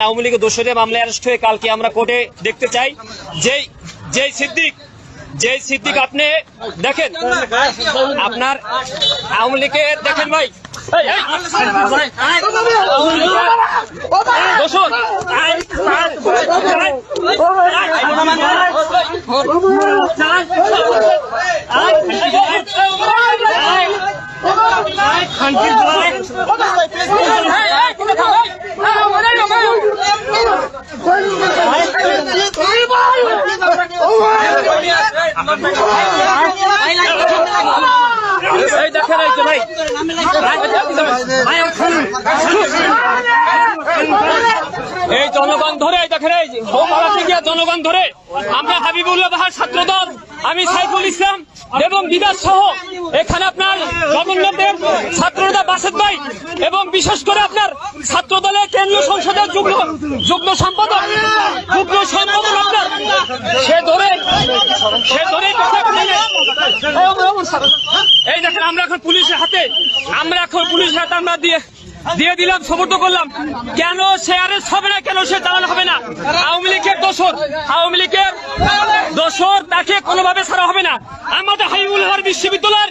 আওয়ামী লীগের দোষরে মামলায় অ্যারেস্ট হয়ে কালকে আমরা কোর্টে দেখতে চাই যেই যেই সিদ্দিক যেই সিদ্দিক আপনি দেখেন আপনার আওয়ামী লীগের দেখেন ভাই দোষর জনগণ ধরে দেখেন, এই হোমালাতে গিয়ে জনগণ ধরে? আমরা হাবিবুল্লাহ বাহার ছাত্রদল, আমি সাইফুল ইসলাম এবং বিদাস সহ এখানে আপনার জগন্নাথের ছাত্রদা বাসেদ ভাই এবং বিশেষ করে আপনার ছাত্র দলের কেন্দ্রীয় সংসদের যুগ্ম যুগ্ম সম্পাদক যুগ্ম সম্পাদক আপনার, সে ধরে সে ধরে এই দেখেন, আমরা এখন পুলিশের হাতে, আমরা এখন পুলিশের হাতে আমরা দিয়ে দিয়ে দিলাম সমর্থ করলাম। কেন সে আর হবে না, কেন সে চালানো হবে না? আওয়ামী লীগের দোষর, আওয়ামী লীগের দোষর তাকে কোনোভাবে ছাড়া হবে না। আমাদের হাইউল হর বিশ্ববিদ্যালয়ের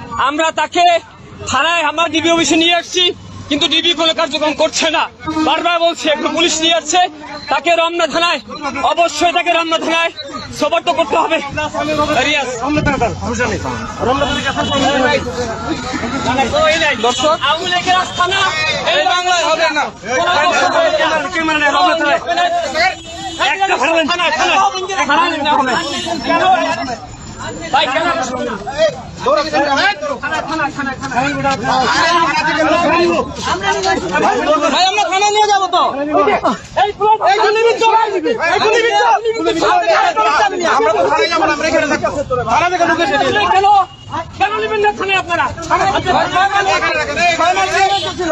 আমরা তাকে থানায় আমরা ডিবি অফিসে নিয়ে আসছি কিন্তু ডিবি কোনো কার্যক্রম করছে না। বারবার বলছে একটু পুলিশ নিয়ে যাচ্ছে তাকে রমনা থানায় অবশ্যই তাকে রমনা থানায় সবর্ত করতে হবে। দর্শক আওয়ামী লীগের আস্থানা এই বাংলায় হবে না। একটা থানায় থানায় থানায় ভাই আমরা থানা নিয়ে যাব তো। আমরা তো থানায় যাব না আমরা এখানে থানা থেকে ঢুকে কেন? কেন নেবেন না থানায় আপনারা? ছিল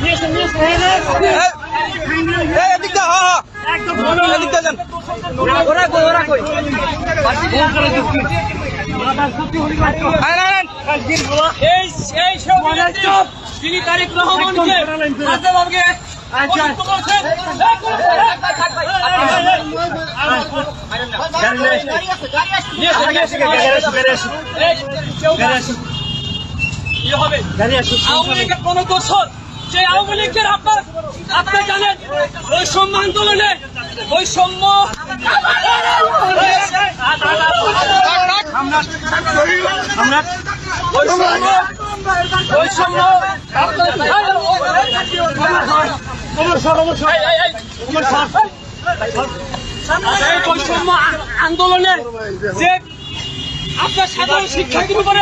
কি হবে? আওয়ামী লীগের কোন দোষর যে আওয়ামী লীগের আপনার, আপনি জানেন, বৈষম্য আন্দোলনে আমরা বৈষম্য বৈষম্য আন্দোলনে যে আপনার সাধারণ শিক্ষার্থীর উপরে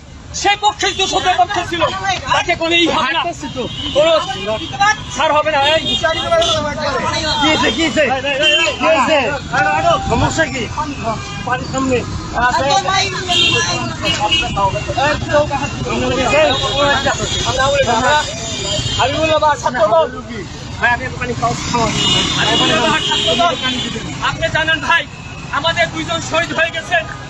সে পক্ষে দোষদের পক্ষে ছিল তাকে কোনো ই হবে না কোনো ছাড় হবে না। এই সমস্যা কি? সামনে হাবিবুল্লাহ বা ছাত্রদল। ভাই আমি ছাত্রদল আপনি জানেন ভাই আমাদের দুইজন শহীদ হয়ে গেছেন